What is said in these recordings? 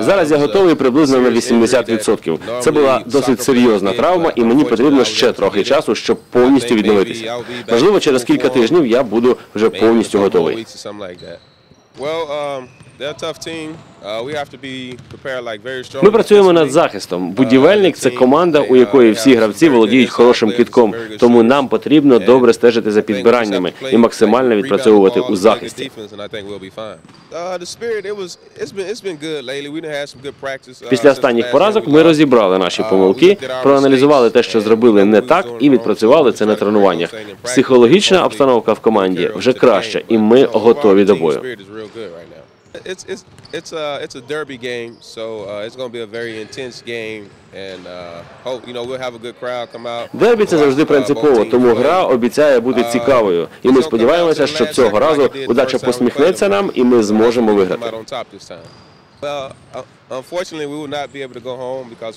Зараз я готовий приблизно на 80%. Це була досить серйозна травма, і мені потрібно ще трохи часу, щоб повністю відновитися. Можливо, через кілька тижнів я буду вже повністю готовий. Uh. Ми працюємо над захистом. Будівельник це команда, у якої всі гравці володіють хорошим китком, тому нам потрібно добре стежити за підбираннями і максимально відпрацьовувати у захисті. Після останніх поразок ми розібрали наші помилки, проаналізували те, що зробили не так, і відпрацювали це на тренуваннях. Психологічна обстановка в команді вже краща, і ми готові до бою. It's it's it's a it's a derby game, so uh, it's going to be a very intense game, and uh, hope you know we'll have a good crowd come out. Дербі це завжди Uh, принципово, тому гра обіцяє бути цікавою. І ми сподіваємося, що цього разу удача посміхнеться нам, і ми зможемо виграти.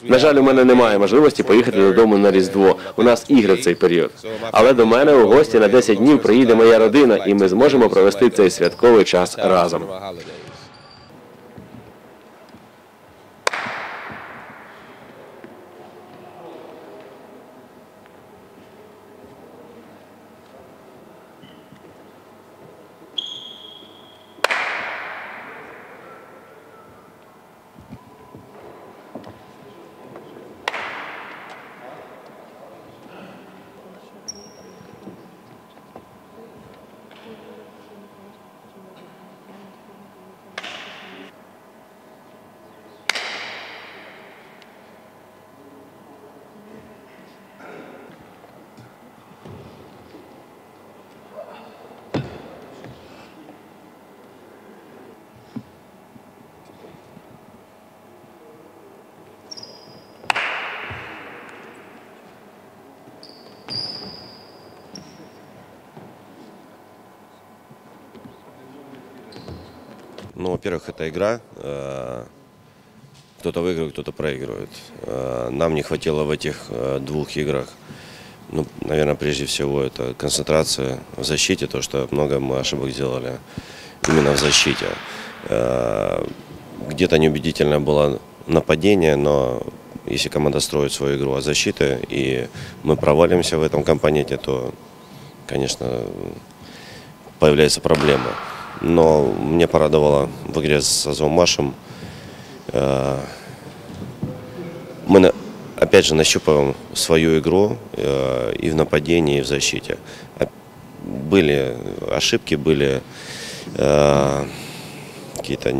На жаль, у мене немає можливості поїхати додому на Різдво. У нас ігри в цей період. Але до мене у гості на 10 днів приїде моя родина, і ми зможемо провести цей святковий час разом. Ну, во-первых, это игра. Э, Кто-то выигрывает, кто-то проигрывает. Э, Нам не хватило в этих э, двух играх. Ну, наверное, прежде всего это концентрация в защите, то, что много мы ошибок сделали именно в защите. Где-то неубедительное было нападение, но если команда строит свою игру от защиты, и мы провалимся в этом компоненте, то, конечно, появляется проблема. Но мне порадовало в игре с Азовмашем. э, Мы, опять же, нащупываем свою игру э, и в нападении, и в защите. А- Были ошибки, были э, какие-то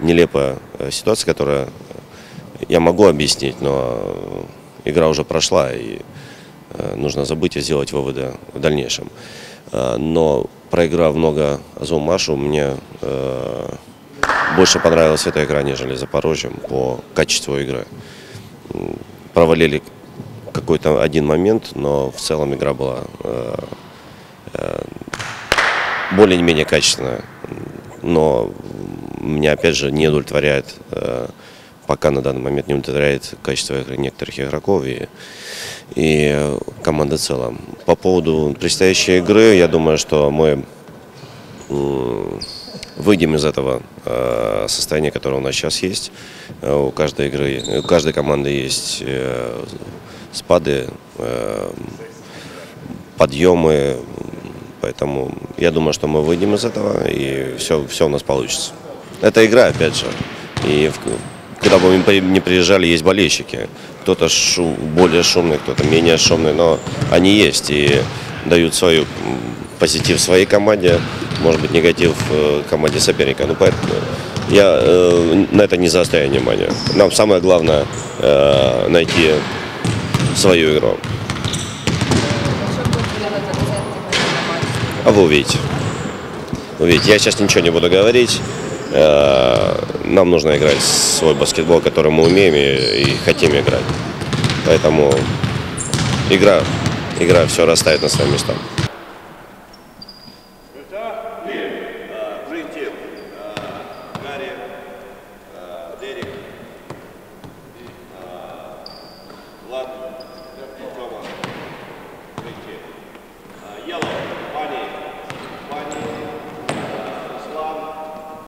нелепые ситуации, которые я могу объяснить, но игра уже прошла, и нужно забыть и сделать выводы в дальнейшем. Но проиграв много Азовмашу, мне э, больше понравилась эта игра, нежели Запорожьем по качеству игры. Провалили какой-то один момент, но в целом игра была э, э, более-менее качественная. Но меня опять же не удовлетворяет, э, пока на данный момент не удовлетворяет качество некоторых игроков и, и команды в целом. По поводу предстоящей игры, я думаю, что мы выйдем из этого э, состояния, которое у нас сейчас есть. Э, У каждой игры, у каждой команды есть э, спады, подъемы. Поэтому я думаю, что мы выйдем из этого и все, все у нас получится. Это игра, опять же. И в- когда бы не приезжали, есть болельщики. Кто-то шу- более шумный, кто-то менее шумный, но они есть и дают свою позитив своей команде, может быть, негатив э, команде соперника. Ну, поэтому я э, на это не заостряю внимание. Нам самое главное э, найти свою игру. А вы увидите. Увидите. Я сейчас ничего не буду говорить. Э, нам нужно играть свой баскетбол, который мы умеем и, и хотим играть. Поэтому игра, игра все расставит на свои места. Ладно.